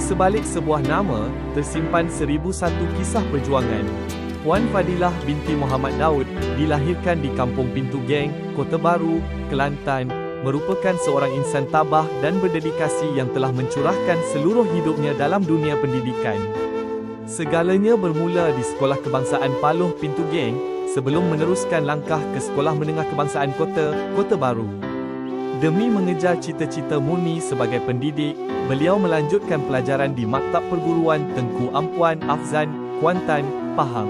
sebalik sebuah nama, tersimpan seribu satu kisah perjuangan. Puan Fadilah binti Muhammad Daud dilahirkan di Kampung Pintu Geng, Kota Baru, Kelantan, merupakan seorang insan tabah dan berdedikasi yang telah mencurahkan seluruh hidupnya dalam dunia pendidikan. Segalanya bermula di Sekolah Kebangsaan Paloh Pintu Geng sebelum meneruskan langkah ke Sekolah Menengah Kebangsaan Kota, Kota Baru. Demi mengejar cita-cita murni sebagai pendidik, beliau melanjutkan pelajaran di Maktab Perguruan Tengku Ampuan Afzan, Kuantan, Pahang.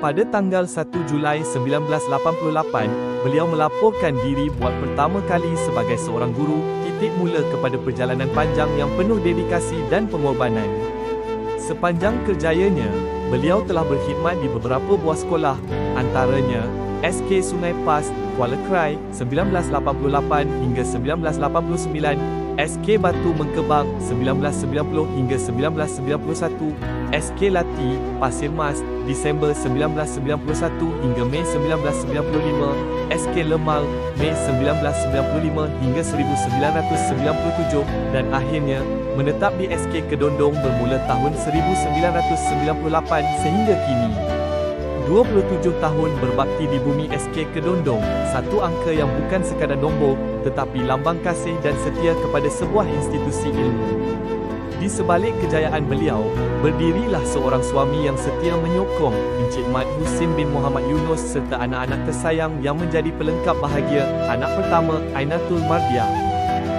Pada tanggal 1 Julai 1988, beliau melaporkan diri buat pertama kali sebagai seorang guru, titik mula kepada perjalanan panjang yang penuh dedikasi dan pengorbanan. Sepanjang kerjayanya, beliau telah berkhidmat di beberapa buah sekolah, antaranya SK Sungai Pas, Kuala Krai, 1988 hingga 1989, SK Batu Mengkebang, 1990 hingga 1991, SK Lati, Pasir Mas, Disember 1991 hingga Mei 1995, SK Lemang, Mei 1995 hingga 1997, dan akhirnya, menetap di SK Kedondong bermula tahun 1998 sehingga kini. 27 tahun berbakti di bumi SK Kedondong, satu angka yang bukan sekadar nombor, tetapi lambang kasih dan setia kepada sebuah institusi ilmu. Di sebalik kejayaan beliau, berdirilah seorang suami yang setia menyokong Encik Mat Husin bin Muhammad Yunus serta anak-anak tersayang yang menjadi pelengkap bahagia, anak pertama Ainatul Mardiah,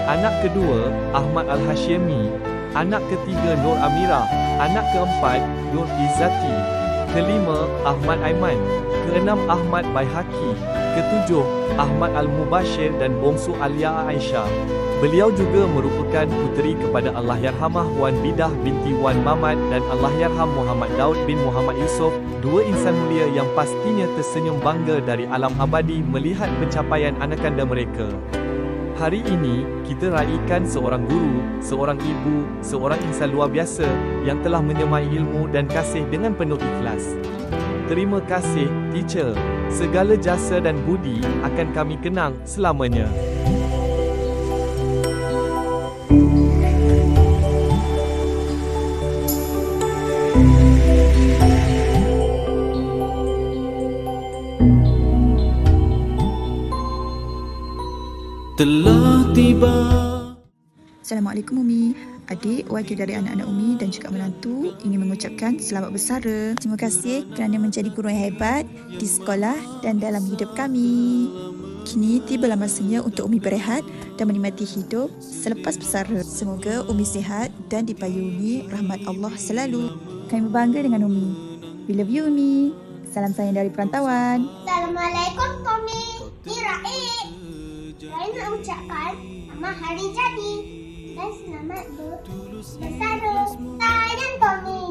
anak kedua Ahmad Al-Hashimi, anak ketiga Nur Amira, anak keempat Nur Izzati, kelima Ahmad Aiman, keenam Ahmad Baihaki, ketujuh Ahmad Al-Mubashir dan bongsu Alia Aisyah. Beliau juga merupakan puteri kepada Allahyarhamah Wan Bidah binti Wan Mamat dan Allahyarham Muhammad Daud bin Muhammad Yusof, dua insan mulia yang pastinya tersenyum bangga dari alam abadi melihat pencapaian anak-anda mereka. Hari ini, kita raikan seorang guru, seorang ibu, seorang insan luar biasa yang telah menyemai ilmu dan kasih dengan penuh ikhlas. Terima kasih, teacher. Segala jasa dan budi akan kami kenang selamanya. Telah tiba Assalamualaikum Umi. Adik, wakil dari anak-anak Umi dan juga menantu ingin mengucapkan selamat bersara. Terima kasih kerana menjadi guru yang hebat di sekolah dan dalam hidup kami. Kini tibalah masanya untuk Umi berehat dan menikmati hidup selepas bersara. Semoga Umi sihat dan dipayungi rahmat Allah selalu. Kami berbangga dengan Umi. We love you Umi. Salam sayang dari perantauan. Assalamualaikum Tommy. Ni Raib. Saya nak ucapkan selamat hari jadi dan selamat ber bersara. Sayang Tommy.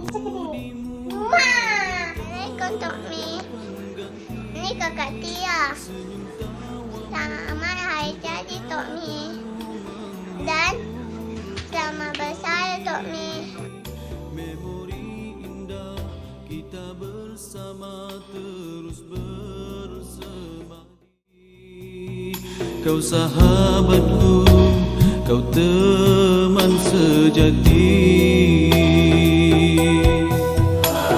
Mwah. Assalamualaikum Tommy. Ini kakak Tia. Selamat hari jadi Tommy. Dan selamat bersara Tommy. memori indah kita bersama terus bersemadi kau sahabatku kau teman sejati.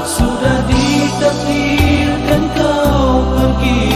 Sudah ditakdirkan kau pergi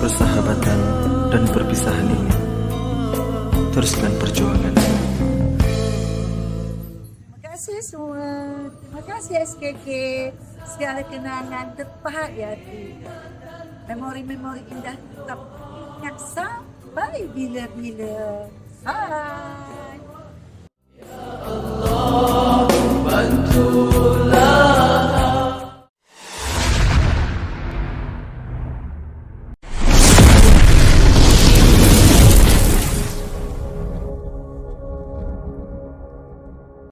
persahabatan dan perpisahan ini. Teruskan perjuangan. Terima kasih semua. Terima kasih SKK. Segala kenangan terpahat di hati. Memori-memori indah tetap ingat sampai bila-bila. Hai.